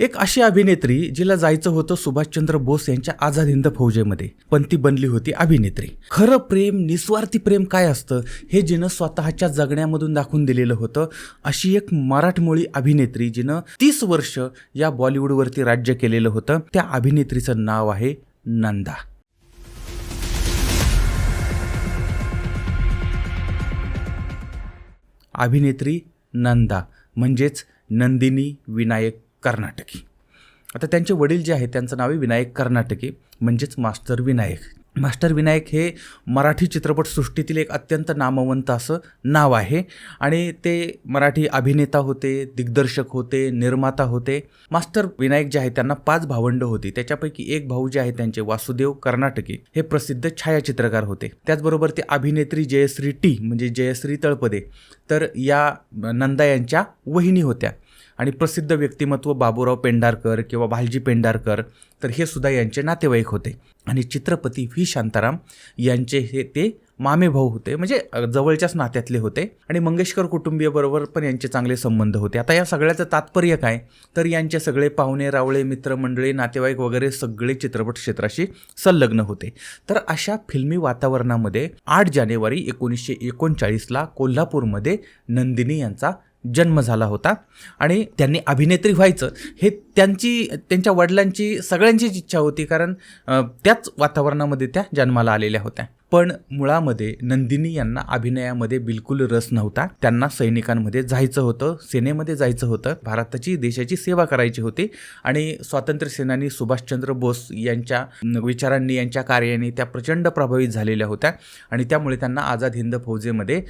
एक अशी अभिनेत्री जिला जायचं होतं सुभाषचंद्र बोस यांच्या आझाद हिंद फौजेमध्ये पण ती बनली होती अभिनेत्री. खरं प्रेम निस्वार्थी प्रेम काय असतं हे जिनं स्वतःच्या जगण्यामधून दाखवून दिलेलं होतं अशी एक मराठमोळी अभिनेत्री जिनं तीस वर्ष या बॉलिवूडवरती राज्य केलेलं होतं त्या अभिनेत्रीचं नाव आहे नंदा. अभिनेत्री नंदा म्हणजेच नंदिनी विनायक कर्नाटकी. आता त्यांचे वडील जे आहेत त्यांचं नाव आहे विनायक कर्नाटकी म्हणजेच मास्टर विनायक. मास्टर विनायक हे मराठी चित्रपटसृष्टीतील एक अत्यंत नामवंत असं नाव आहे. आणि ते मराठी अभिनेता होते दिग्दर्शक होते निर्माता होते. मास्टर विनायक जे आहेत त्यांना पाच भावंड होती. त्याच्यापैकी एक भाऊ जे आहे त्यांचे वासुदेव कर्नाटकी हे प्रसिद्ध छायाचित्रकार होते. त्याचबरोबर ते अभिनेत्री जयश्री टी म्हणजे जयश्री तळपदे तर या नंदा यांच्या वहिनी होत्या. आणि प्रसिद्ध व्यक्तिमत्व बाबूराव पेंढारकर किंवा भालजी पेंढारकर तर हे सुद्धा यांचे नातेवाईक होते. आणि चित्रपती व्ही. शांताराम यांचे हे ते मामे भाऊ होते म्हणजे जवळच्याच नात्यातले होते. आणि मंगेशकर कुटुंबीयबरोबर पण यांचे चांगले संबंध होते. आता या सगळ्याचं तात्पर्य काय? तर यांचे सगळे पाहुणे रावळे मित्रमंडळी नातेवाईक वगैरे सगळे चित्रपट क्षेत्राशी संलग्न होते. तर अशा फिल्मी वातावरणामध्ये आठ जानेवारी एकोणीसशे एकोणचाळीसला कोल्हापूरमध्ये नंदिनी यांचा जन्म झाला होता. आणि त्यांनी अभिनेत्री व्हायचं हे त्यांची त्यांच्या वडिलांची सगळ्यांचीच इच्छा होती कारण त्याच वातावरणामध्ये त्या जन्माला आलेल्या होत्या. पण मुळामध्ये नंदिनी यांना अभिनयामध्ये बिलकुल रस नव्हता. त्यांना सैनिकांमध्ये जायचं होतं सेनेमध्ये जायचं होतं. भारताची देशाची सेवा करायची होती. आणि स्वातंत्र्य सेनानी सुभाषचंद्र बोस यांच्या न, विचारांनी यांच्या कार्याने त्या प्रचंड प्रभावित झालेल्या होत्या. आणि त्यामुळे त्यांना आझाद हिंद फौजेमध्ये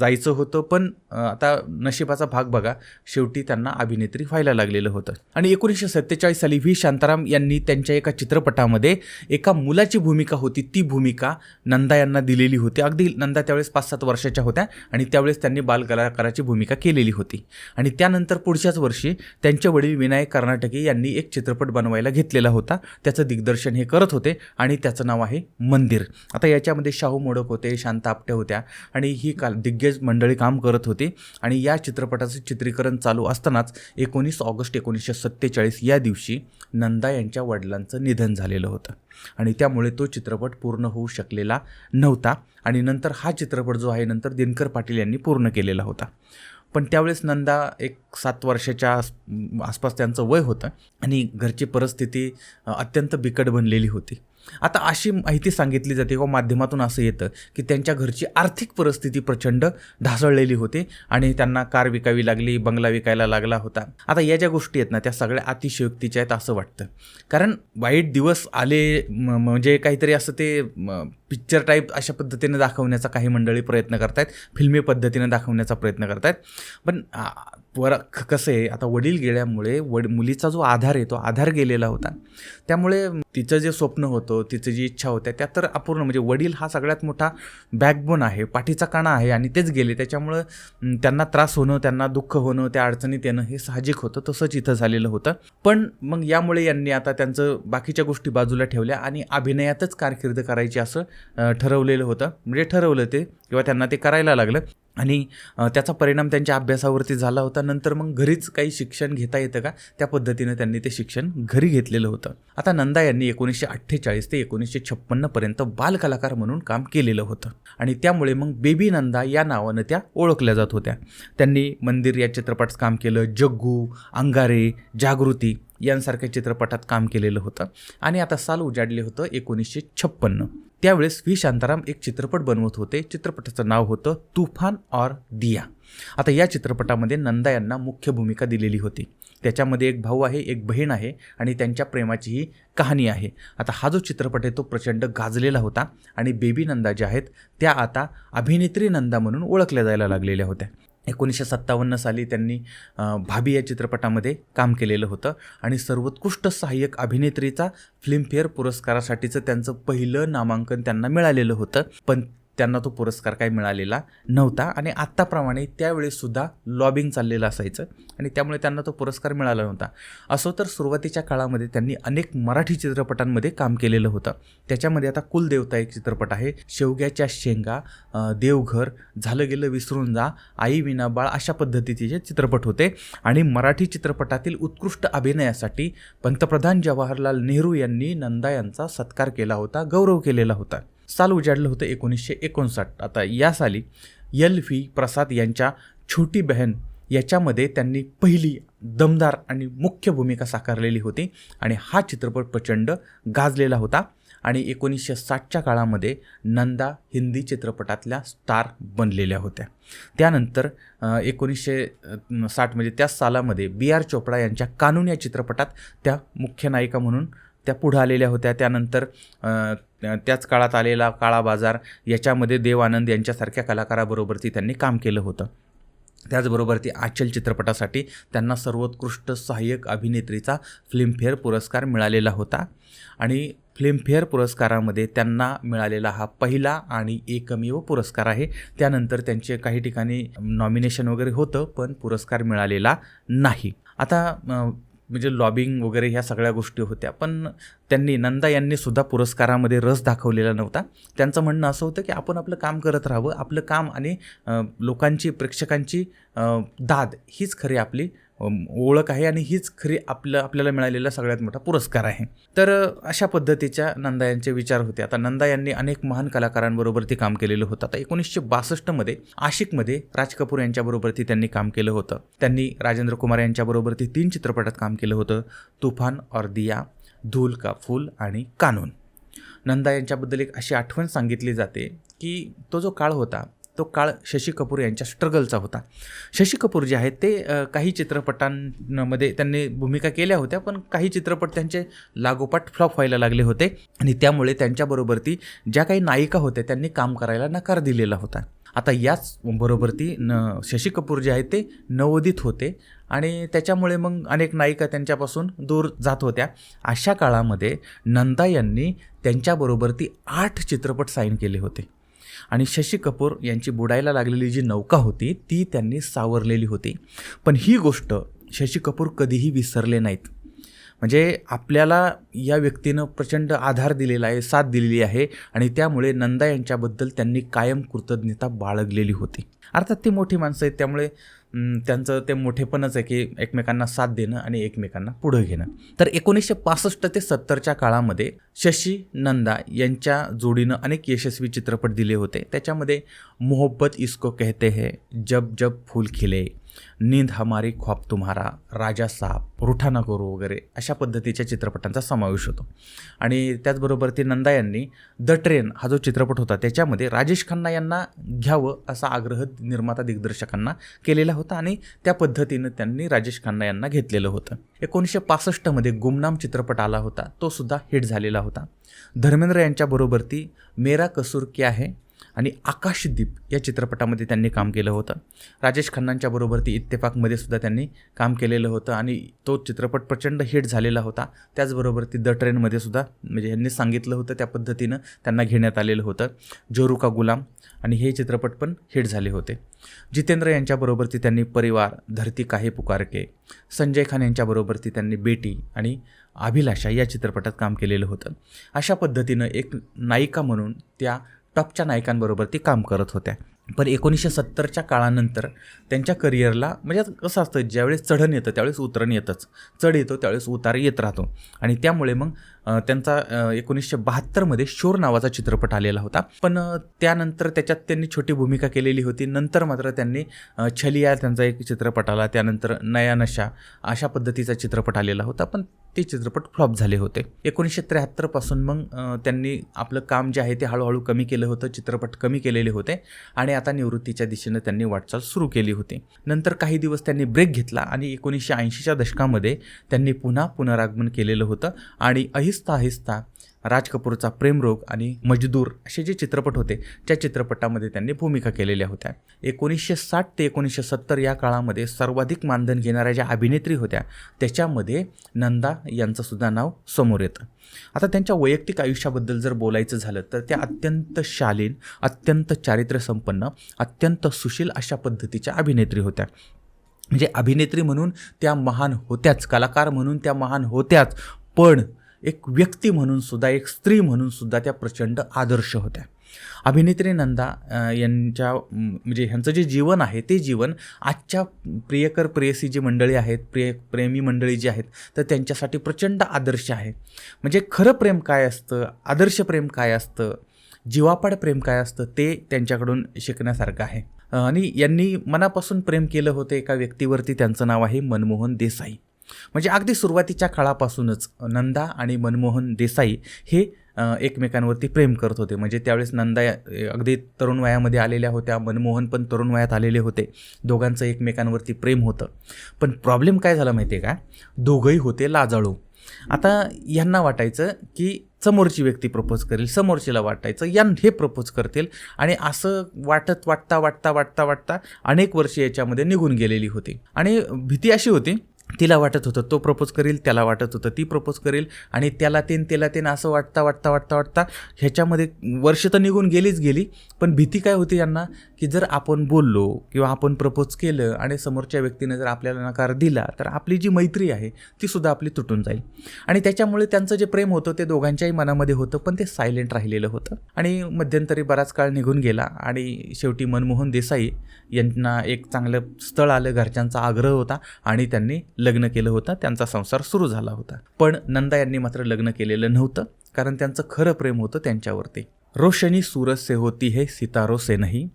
जायचं होतं. पण आता नशिबाचा भाग बघा. शेवटी त्यांना अभिनेत्री व्हायला लागलेलं होतं. आणि एकोणीसशे सत्तेचाळीस साली व्ही शांताराम यांनी त्यांच्या एका चित्रपटामध्ये एका मुलाची भूमिका होती. ती भूमिका नंदा यांना दिलेली होती. अगदी नंदा त्यावेळेस पाच सात वर्षाच्या होत्या आणि त्यावेळेस त्यांनी बालकलाकाराची भूमिका केलेली होती. आणि त्यानंतर पुढच्याच वर्षी त्यांचे वडील विनायक कर्नाटके यांनी एक चित्रपट बनवायला घेतलेला होता. त्याचं दिग्दर्शन हे करत होते आणि त्याचं नाव आहे मंदिर. आता याच्यामध्ये शाहू मोडक होते शांत आपटे होत्या आणि ही काल दिग्गज मंडळी काम करत होती. आणि या चित्रपटाचं चित्रीकरण चालू असतानाच एकोणीस ऑगस्ट एकोणीसशे सत्तेचाळीस या दिवशी नंदा यांच्या वडिलांचं निधन झालेलं होतं. आणि त्यामुळे तो चित्रपट पूर्ण होऊ शकलेला नव्हता. आणि नंतर हा चित्रपट जो आहे नंतर दिनकर पाटील यांनी पूर्ण केलेला होता. पण त्यावेळेस नंदा एक सात वर्षाच्या आसपास त्यांचं वय होतं आणि घरची परिस्थिती अत्यंत बिकट बनलेली होती. आता अशी माहिती सांगितली जाते किंवा माध्यमातून असं येतं की त्यांच्या घरची आर्थिक परिस्थिती प्रचंड ढासळलेली होती आणि त्यांना कार विकावी लागली बंगला विकायला लागला होता. आता या ज्या गोष्टी आहेत ना त्या सगळ्या अतिशयोक्तीच्या आहेत असं वाटतं. कारण वाईट दिवस आले म- म्हणजे काहीतरी असं ते पिक्चर टाईप अशा पद्धतीने दाखवण्याचा काही मंडळी प्रयत्न करतायत. फिल्मी पद्धतीने दाखवण्याचा प्रयत्न करतायत. पण वर कसं आहे आता वडील गेल्यामुळे वड मुलीचा जो आधार आहे तो आधार गेलेला होता. त्यामुळे तिचं जे स्वप्न होतं तिचं जी इच्छा होत्या त्या तर अपूर्ण म्हणजे वडील हा सगळ्यात मोठा बॅकबोन आहे पाठीचा काणा आहे आणि तेच गेले. त्याच्यामुळं त्यांना त्रास होणं त्यांना दुःख होणं त्या अडचणीत येणं हे साहजिक होतं तसंच इथं झालेलं होतं. पण मग यामुळे यांनी आता त्यांचं बाकीच्या गोष्टी बाजूला ठेवल्या आणि अभिनयातच कारकीर्द करायची असं ठरवलेलं होतं. म्हणजे ठरवलं ते किंवा त्यांना ते करायला लागलं. आणि त्याचा परिणाम त्यांच्या अभ्यासावरती झाला होता. नंतर मग घरीच काही शिक्षण घेता येतं का? त्या पद्धतीनं त्यांनी ते शिक्षण घरी घेतलेलं होतं. आता नंदा यांनी एकोणीसशे अठ्ठेचाळीस ते एकोणीसशे छप्पन्नपर्यंत बालकलाकार म्हणून काम केलेलं होतं. आणि त्यामुळे मग बेबी नंदा या नावानं त्या ओळखल्या जात होत्या. त्यांनी मंदिर या चित्रपटात काम केलं. जग्गू अंगारे जागृती यांसारख्या चित्रपटात काम केलेलं होतं. आणि आता साल उजाडले होतं एकोणीसशे छप्पन्न. त्यावेळेस व्ही. शांताराम एक चित्रपट बनवत होते. चित्रपटाचं नाव होतं तुफान और दिया. आता या चित्रपटामध्ये नंदा यांना मुख्य भूमिका दिलेली होती. त्याच्यामध्ये एक भाऊ आहे एक बहीण आहे आणि त्यांच्या प्रेमाची ही कहाणी आहे. आता हा जो चित्रपट आहे तो प्रचंड गाजलेला होता आणि बेबी नंदा ज्या आहेत त्या आता अभिनेत्री नंदा म्हणून ओळखल्या जायला लागलेल्या होत्या. एकोणीसशे सत्तावन्न साली त्यांनी भाभी या चित्रपटामध्ये काम केलेलं होतं आणि सर्वोत्कृष्ट सहाय्यक अभिनेत्रीचा फिल्मफेअर पुरस्कारासाठीचं त्यांचं पहिलं नामांकन त्यांना मिळालेलं होतं. पण त्यांना तो पुरस्कार काही मिळालेला नव्हता. आणि आत्ताप्रमाणे त्यावेळेससुद्धा लॉबिंग चाललेलं असायचं आणि त्यामुळे त्यांना तो पुरस्कार मिळाला नव्हता. असो तर सुरुवातीच्या काळामध्ये त्यांनी अनेक मराठी चित्रपटांमध्ये काम केलेलं होतं. त्याच्यामध्ये आता कुलदेवता एक चित्रपट आहे शेवग्याच्या शेंगा देवघर झालं गेलं विसरून जा आई विनाबाळ अशा पद्धतीचे चित्रपट होते. आणि मराठी चित्रपटातील उत्कृष्ट अभिनयासाठी पंतप्रधान जवाहरलाल नेहरू यांनी नंदा यांचा सत्कार केला होता गौरव केलेला होता. साल उजाडलं होतं एकोणीसशे एकोणसाठ. आता या साली यल व्ही प्रसाद यांच्या छोटी बहन याच्यामध्ये त्यांनी पहिली दमदार आणि मुख्य भूमिका साकारलेली होती आणि हा चित्रपट प्रचंड गाजलेला होता आणि एकोणीसशे साठच्या काळामध्ये नंदा हिंदी चित्रपटातल्या स्टार बनलेल्या होत्या. त्यानंतर एकोणीसशे साठ म्हणजे त्याच सालामध्ये बी आर चोपडा यांच्या कानून या चित्रपटात त्या मुख्य नायिका म्हणून त्या पुढं आलेल्या होत्या. त्यानंतर त्याच काळात आलेला काळा बाजार याच्यामध्ये देव आनंद यांच्यासारख्या कलाकाराबरोबरती त्यांनी काम केलं होतं. त्याचबरोबर ती आचल चित्रपटासाठी त्यांना सर्वोत्कृष्ट सहाय्यक अभिनेत्रीचा फिल्मफेअर पुरस्कार मिळालेला होता. आणि फिल्मफेअर पुरस्कारामध्ये त्यांना मिळालेला हा पहिला आणि एकमेव पुरस्कार आहे. त्यानंतर त्यांचे काही ठिकाणी नॉमिनेशन वगैरे होतं पण पुरस्कार मिळालेला नाही. आता म्हणजे लॉबिंग वगैरे ह्या सगळ्या गोष्टी होत्या. पण त्यांनी नंदा यांनी सुद्धा पुरस्कारामध्ये रस दाखवलेला नव्हता. त्यांचं म्हणणं असं होतं की आपण आपलं काम करत राहावं. आपलं काम आणि लोकांची प्रेक्षकांची दाद हीच खरी आपली ओळख आहे आणि हीच खरी आपलं आपल्याला मिळालेला सगळ्यात मोठा पुरस्कार आहे. तर अशा पद्धतीच्या नंदा यांचे विचार होते. आता नंदा यांनी अनेक महान कलाकारांबरोबर ती काम केलेलं होतं. आता एकोणीसशे बासष्टमध्ये आशिकमध्ये राज कपूर यांच्याबरोबर ती त्यांनी काम केलं होतं. त्यांनी राजेंद्र कुमार यांच्याबरोबर ती तीन चित्रपटात काम केलं होतं. तुफान और दिया धूल का फूल आणि कानून. नंदा यांच्याबद्दल एक अशी आठवण सांगितली जाते की तो जो काळ होता तो काळ शशी कपूर यांच्या स्ट्रगलचा होता. शशी कपूर जे आहेत ते काही चित्रपटांमध्ये त्यांनी भूमिका केल्या होत्या पण काही चित्रपट त्यांचे लागोपाठ फ्लॉप व्हायला लागले होते आणि त्यामुळे त्यांच्याबरोबर ती ज्या काही नायिका होत्या त्यांनी काम करायला नकार दिलेला होता. आता याच बरोबर ती न शशी कपूर जे आहेत ते नवोदित होते आणि त्याच्यामुळे मग अनेक नायिका त्यांच्यापासून दूर जात होत्या. अशा काळामध्ये नंदा यांनी त्यांच्याबरोबर ती आठ चित्रपट साईन केले होते. आणि शशी कपूर यांची बुडायला लागलेली जी नौका होती ती त्यांनी सावरलेली होती. पण ही गोष्ट शशी कपूर कधीही विसरले नाहीत. म्हणजे आपल्याला या व्यक्तीनं प्रचंड आधार दिलेला आहे साथ दिलेली आहे आणि त्यामुळे नंदा यांच्याबद्दल त्यांनी कायम कृतज्ञता बाळगलेली होती. अर्थात ती मोठी माणसं आहेत त्यामुळे त्यांचं ते मोठेपणच आहे की एकमेकांना साथ देणं आणि एकमेकांना पुढं घेणं. तर एकोणीसशे पासष्ट ते सत्तरच्या काळामध्ये शशी नंदा यांच्या जोडीनं अनेक यशस्वी चित्रपट दिले होते. त्याच्यामध्ये मोहब्बत इसको कहते है जब जब फूल खिले नींद हमारी ख्वाब तुम्हारा राजा साहब रुठा करू वगैरे अशा पद्धतीच्या चित्रपटांचा समावेश होतो. आणि त्याचबरोबर ती नंदा यांनी द ट्रेन हा जो चित्रपट होता त्याच्यामध्ये राजेश खन्ना यांना घ्यावं असा आग्रह निर्माता दिग्दर्शकांना केलेला होता आणि त्या पद्धतीनं त्यांनी राजेश खन्ना यांना घेतलेलं होतं. एकोणीसशे पासष्टमध्ये गुमनाम चित्रपट आला होता तो सुद्धा हिट झालेला होता. धर्मेंद्र यांच्याबरोबर ती मेरा कसूर क्या है? आणि आकाशदीप या चित्रपटामध्ये त्यांनी काम केलं होतं. राजेश खन्नांच्या बरोबर ती इत्तेफाकमध्ये सुद्धा त्यांनी काम केलेलं होतं आणि तो चित्रपट प्रचंड हिट झालेला होता. त्याचबरोबर ती द ट्रेनमध्ये सुद्धा म्हणजे यांनी सांगितलं होतं त्या पद्धतीनं त्यांना घेण्यात आलेलं होतं. जोरू का गुलाम आणि हे चित्रपट पण हिट झाले होते. जितेंद्र यांच्याबरोबर ती त्यांनी परिवार धरती काहे पुकारके संजय खान यांच्याबरोबर ती त्यांनी बेटी आणि अभिलाषा या चित्रपटात काम केलेलं होतं. अशा पद्धतीनं एक नायिका म्हणून त्या टॉपच्या नायकांबरोबर ती काम करत होत्या. पण एकोणीसशे सत्तरच्या काळानंतर त्यांच्या करिअरला म्हणजे कसं असतं ज्यावेळेस चढण येतं त्यावेळेस उतरण येतंच. चढ येतो त्यावेळेस उतार येत राहतो. आणि त्यामुळे मग त्यांचा एकोणीसशे बहात्तरमध्ये शोर नावाचा चित्रपट आलेला होता. पण त्यानंतर त्याच्यात त्यांनी छोटी भूमिका केलेली होती. नंतर मात्र त्यांनी छलिया त्यांचा एक चित्रपट आला. त्यानंतर नया नशा अशा पद्धतीचा चित्रपट आलेला होता. पण ते चित्रपट फ्लॉप झाले होते. एकोणीसशे त्र्याहत्तरपासून मग त्यांनी आपलं काम जे आहे ते हळूहळू कमी केलं होतं. चित्रपट कमी केलेले होते. आणि आता निवृत्तीच्या दिशेनं त्यांनी वाटचाल सुरू केली होती. नंतर काही दिवस त्यांनी ब्रेक घेतला आणि एकोणीसशे ऐंशीच्या दशकामध्ये त्यांनी पुन्हा पुनरागमन केलेलं होतं. आणि आहिस्ता आहिस्ता राज कपूरचा प्रेमरोग आणि मजदूर असे जे चित्रपट होते त्या चित्रपटामध्ये त्यांनी भूमिका केलेल्या होत्या. एकोणीसशे साठ ते एकोणीसशे सत्तर या काळामध्ये सर्वाधिक मानधन घेणाऱ्या ज्या अभिनेत्री होत्या त्याच्यामध्ये नंदा यांचंसुद्धा नाव समोर येतं. आता त्यांच्या वैयक्तिक आयुष्याबद्दल जर बोलायचं झालं तर त्या अत्यंत शालीन अत्यंत चारित्र्यसंपन्न अत्यंत सुशील अशा पद्धतीच्या अभिनेत्री होत्या. म्हणजे अभिनेत्री म्हणून त्या महान होत्याच कलाकार म्हणून त्या महान होत्याच पण एक व्यक्ती म्हणून सुद्धा एक स्त्री म्हणून सुद्धा त्या प्रचंड आदर्श होत्या. अभिनेत्री नंदा यांच्या म्हणजे ह्यांचं जे जीवन आहे ते जीवन आजच्या प्रियकर प्रेयसी जी मंडळी आहेत प्रिय प्रेमी मंडळी जी आहेत तर त्यांच्यासाठी प्रचंड आदर्श आहे. म्हणजे खरं प्रेम काय असतं आदर्श प्रेम काय असतं जीवापाड प्रेम काय असतं ते त्यांच्याकडून शिकण्यासारखं आहे. आणि यांनी मनापासून प्रेम केलं होतं एका व्यक्तीवरती त्यांचं नाव आहे मनमोहन देसाई. म्हणजे अगदी सुरुवातीच्या काळापासूनच नंदा आणि मनमोहन देसाई हे एकमेकांवरती प्रेम करत होते. म्हणजे त्यावेळेस नंदा अगदी तरुण वयामध्ये आलेल्या होत्या मनमोहन पण तरुण वयात आलेले होते. दोघांचं एकमेकांवरती प्रेम होतं. पण प्रॉब्लेम काय झाला माहिती आहे का? दोघंही होते लाजाळू. आता यांना वाटायचं की समोरची व्यक्ती प्रपोज करेल समोरचीला वाटायचं यां हे प्रपोज करतील. आणि असं वाटत वाटता वाटता वाटता वाटता अनेक वर्ष याच्यामध्ये निघून गेलेली होती. आणि भीती अशी होती तिला वाटत होतं तो प्रपोज करेल त्याला वाटत होतं ती प्रपोज करेल आणि त्याला तेन त्याला तेन असं वाटता वाटता वाटता वाटता ह्याच्यामध्ये वर्ष तर निघून गेलीच गेली. पण भीती काय होती यांना? की जर आपण बोललो किंवा आपण प्रपोज केलं आणि समोरच्या व्यक्तीने जर आपल्याला नकार दिला तर आपली जी मैत्री आहे ती सुद्धा आपली तुटून जाईल. आणि त्याच्यामुळे त्यांचं जे प्रेम होतं ते दोघांच्याही मनामध्ये होतं पण ते सायलेंट राहिलेलं होतं. आणि मध्यंतरी बराच काळ निघून गेला आणि शेवटी मनमोहन देसाई यांना एक चांगलं स्थळ आलं घरच्यांचा आग्रह होता आणि त्यांनी लग्न केलं होतं त्यांचा संसार सुरू झाला होता. पण नंदा यांनी मात्र लग्न केलेलं नव्हतं कारण त्यांचं खरं प्रेम होतं त्यांच्यावरती. रोशनी सूरज से होती है सितारो से नहीं.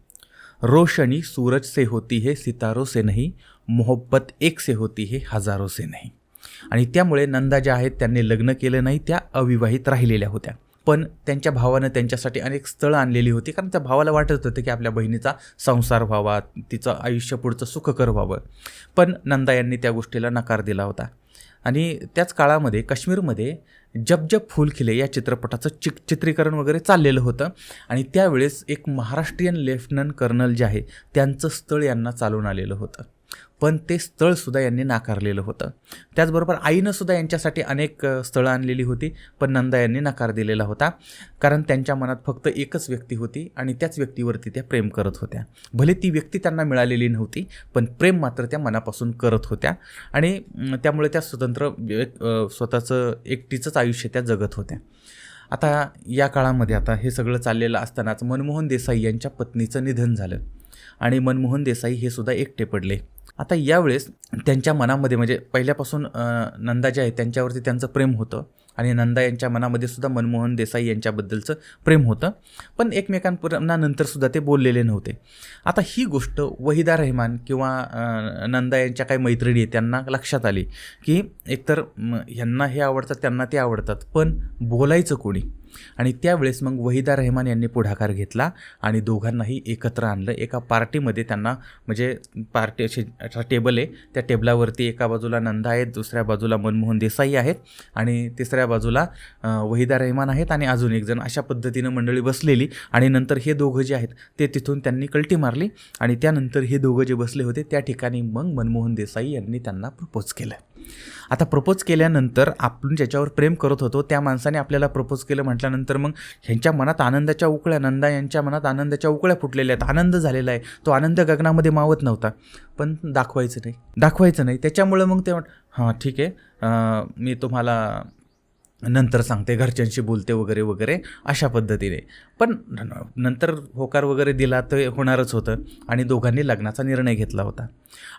रोशनी सूरज से होती है सितारो से नहीं. मोहब्बत एक से होती है हजारो से नाही. आणि त्यामुळे नंदा ज्या आहेत त्यांनी लग्न केलं नाही त्या अविवाहित राहिलेल्या होत्या. पण त्यांच्या भावानं त्यांच्यासाठी अनेक स्थळं आणलेली होती. कारण त्या भावाला वाटत होतं की आपल्या बहिणीचा संसार व्हावा तिचं आयुष्य पुढचं सुखकर व्हावं. पण नंदा यांनी त्या गोष्टीला नकार दिला होता. आणि त्याच काळामध्ये काश्मीरमध्ये जब जब फूल खिले या चित्रपटाचं चिक चित्रीकरण वगैरे चाललेलं होतं. आणि त्यावेळेस एक महाराष्ट्रीयन लेफ्टनंट कर्नल जे आहे त्यांचं स्थळ यांना चालून आलेलं होतं. पण ते स्थळसुद्धा यांनी नाकारलेलं होतं. त्याचबरोबर आईनं सुद्धा यांच्यासाठी अनेक स्थळं आणलेली होती पण नंदा यांनी नकार दिलेला होता. कारण त्यांच्या मनात फक्त एकच व्यक्ती होती आणि त्याच व्यक्तीवरती त्या प्रेम करत होत्या. भले ती व्यक्ती त्यांना मिळालेली नव्हती पण प्रेम मात्र त्या मनापासून करत होत्या आणि त्यामुळे त्या स्वतंत्र स्वतःचं एकटीचंच आयुष्य त्या जगत होत्या. आता या काळामध्ये आता हे सगळं चाललेलं असतानाच मनमोहन देसाई यांच्या पत्नीचं निधन झालं. आणि मनमोहन देसाई हे सुद्धा एकटे पडले. आता यावेळेस त्यांच्या मनामध्ये म्हणजे पहिल्यापासून नंदा जे आहे त्यांच्यावरती त्यांचं प्रेम होतं. आणि नंदा यांच्या मनामध्ये सुद्धा मनमोहन देसाई यांच्याबद्दलचं प्रेम होतं. पण एकमेकांपुन्हा सुद्धा ते बोललेले नव्हते. आता ही गोष्ट वहिदा रहमान किंवा नंदा यांच्या काही मैत्रिणी आहेत त्यांना लक्षात आली की एकतर ह्यांना हे आवडतात त्यांना ते आवडतात. पण बोलायचं कोणी? आणि त्यावेळेस मग वहिदा रहमान यांनी पुढाकार घेतला आणि दोघांनाही एकत्र आणलं. एका पार्टीमध्ये त्यांना म्हणजे पार्टी अशी टेबल आहे. त्या टेबलावरती एका बाजूला नंदा आहेत दुसऱ्या बाजूला मनमोहन देसाई आहेत आणि तिसऱ्या बाजूला वहिदा रहमान आहेत आणि अजून एक जण अशा पद्धतीनं मंडळी बसलेली आणि नंतर हे दोघं जे आहेत ते तिथून त्यांनी कल्टी मारली आणि त्यानंतर हे दोघं जे बसले होते त्या ठिकाणी मग मनमोहन देसाई यांनी त्यांना प्रपोज केलं. आता प्रपोज केल्यानंतर आपण ज्याच्यावर प्रेम करत होतो त्या माणसाने आपल्याला प्रपोज केलं म्हटल्यानंतर मग ह्यांच्या मनात आनंदाच्या उकळ्या नंदा यांच्या मनात आनंदाच्या उकळ्या फुटलेल्या आहेत. आनंद झालेला आहे. तो आनंद गगनामध्ये मावत नव्हता. पण दाखवायचं नाही. दाखवायचं नाही. त्याच्यामुळं मग ते हां ठीक आहे. मी तुम्हाला नंतर सांगते घरच्यांशी बोलते वगैरे वगैरे अशा पद्धतीने. पण न- नंतर होकार वगैरे दिला तर होणारच होतं आणि दोघांनी लग्नाचा निर्णय घेतला होता.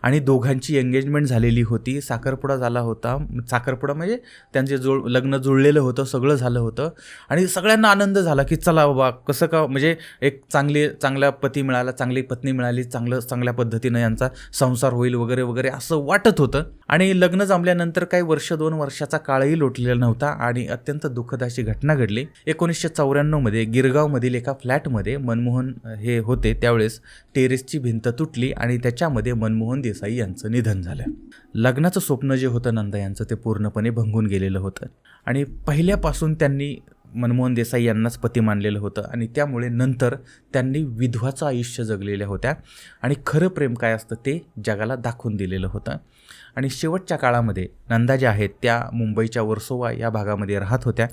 आणि दोघांची एंगेजमेंट झालेली होती साखरपुडा झाला होता साखरपुडा म्हणजे त्यांचे जुळ लग्न जुळलेलं होतं सगळं झालं होतं. आणि सगळ्यांना आनंद झाला की चला बाबा कसं का म्हणजे एक चांगली चांगला पती मिळाला चांगली पत्नी मिळाली चांगलं चांगल्या पद्धतीनं यांचा संसार होईल वगैरे वगैरे असं वाटत होतं. आणि लग्न जमल्यानंतर काही वर्ष दोन वर्षाचा काळही लोटलेला नव्हता आणि अत्यंत दुःखद अशी घटना घडली. एकोणीसशे चौऱ्याण्णवमध्ये गिरगावमधील एका फ्लॅटमध्ये मनमोहन हे होते. त्यावेळेस टेरेसची भिंत तुटली आणि त्याच्यामध्ये मनमोहन देसाई यांचं निधन झालं. लग्नाचं स्वप्न जे होतं नंदा यांचं ते पूर्णपणे भंगून गेलेलं होतं. आणि पहिल्यापासून त्यांनी मनमोहन देसाई यांनाच पती मानलेलं होतं आणि त्यामुळे नंतर त्यांनी विधवाचं आयुष्य जगलेल्या होत्या. आणि खरं प्रेम काय असतं ते जगाला दाखवून दिलेलं होतं. आणि शेवटच्या काळामध्ये नंदा ज्या आहेत त्या मुंबईच्या वर्सोवा या भागामध्ये राहत होत्या.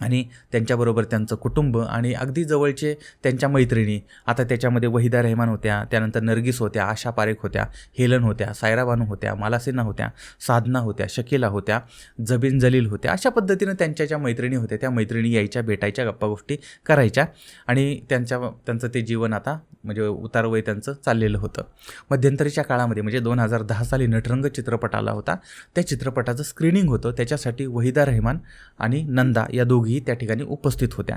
आणि त्यांच्याबरोबर त्यांचं कुटुंब आणि अगदी जवळचे त्यांच्या मैत्रिणी आता त्याच्यामध्ये वहिदा रेहमान होत्या त्यानंतर नर्गिस होत्या आशा पारेख होत्या हेलन होत्या सायरा बानू होत्या मालासिना होत्या साधना होत्या शकीला होत्या जबीन जलील होत्या अशा पद्धतीनं त्यांच्या ज्या मैत्रिणी होत्या त्या मैत्रिणी यायच्या भेटायच्या गप्पा गोष्टी करायच्या आणि त्यांच्या त्यांचं ते जीवन आता म्हणजे उतारवय त्यांचं चाललेलं होतं. मध्यंतरीच्या काळामध्ये म्हणजे दोन हजार दहा साली नटरंग चित्रपट आला होता. त्या चित्रपटाचं स्क्रीनिंग होतं. त्याच्यासाठी वहिदा रहमान आणि नंदा या दोघीही त्या ठिकाणी उपस्थित होत्या.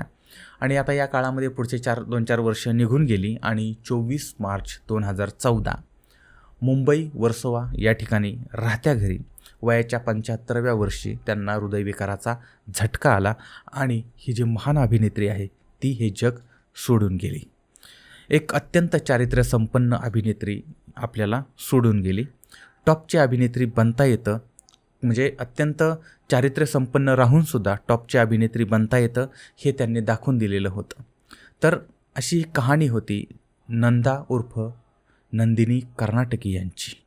आणि आता या काळामध्ये पुढचे चार दोन चार वर्ष निघून गेली आणि चोवीस मार्च दोन हजार चौदा मुंबई वर्सोवा या ठिकाणी राहत्या घरी वयाच्या पंच्याहत्तराव्या वर्षी त्यांना हृदयविकाराचा झटका आला आणि ही जी महान अभिनेत्री आहे ती हे जग सोडून गेली. एक अत्यंत चारित्र्यसंपन्न अभिनेत्री आपल्याला सोडून गेली. टॉपची अभिनेत्री बनता येतं म्हणजे अत्यंत चारित्र्यसंपन्न राहूनसुद्धा टॉपची अभिनेत्री बनता येतं हे त्यांनी दाखवून दिलेलं होतं. तर अशी कहाणी होती नंदा उर्फ नंदिनी कर्नाटकी यांची.